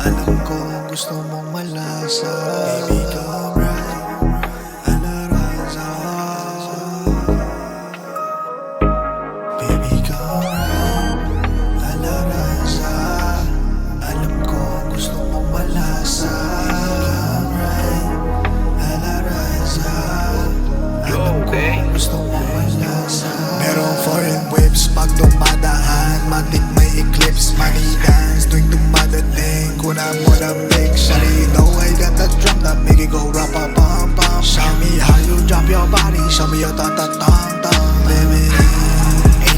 Alam ko gusto mong malasa. Come right gusto mong malasa. Merong foreign whips pag dumadaan. Matik me your ta tong tong Baby.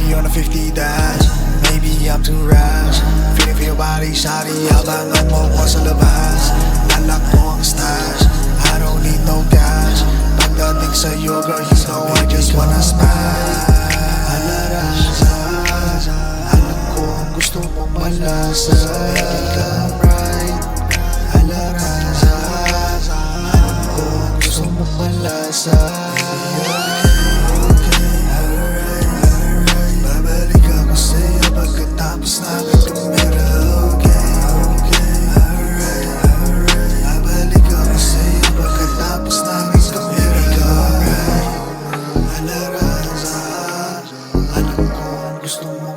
80 on a 50 dash. Maybe I'm too rash. Feeling for your body Shawty Abangan mo ko sa labas Lalak mo ang stash. I don't need no cash. Pagdating sa'yo girl You know I just wanna smash. Alaraza Alam ko ang gusto mong malasa Baby come right Alaraza Alam ko ang gusto mong malasa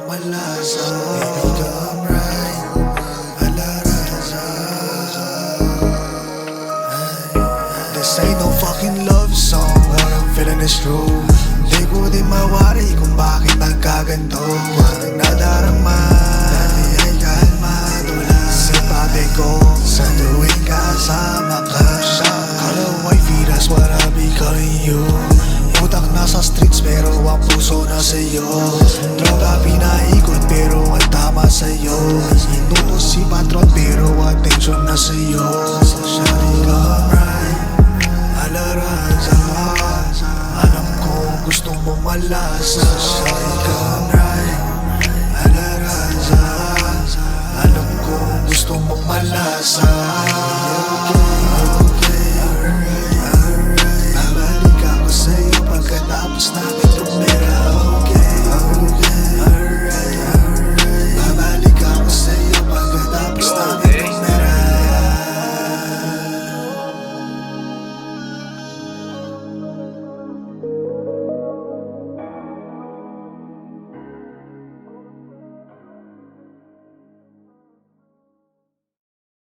malasa come right Alaraza This ain't no fucking love song. I'm feeling it's true. Di ko din mawari kung bakit nagkaganto. Ang nadarama. Dati ay kalmado lang. Simpate ko sa tuwing kasama ka. Kala wifey that's what I be calling you sa'yo. Droga pinaikot pero ang tama sa'yo. Inutos si patron pero attention na sa'yo. Shawty come right Alaraza Alam ko gusto mo malasa Shawty come right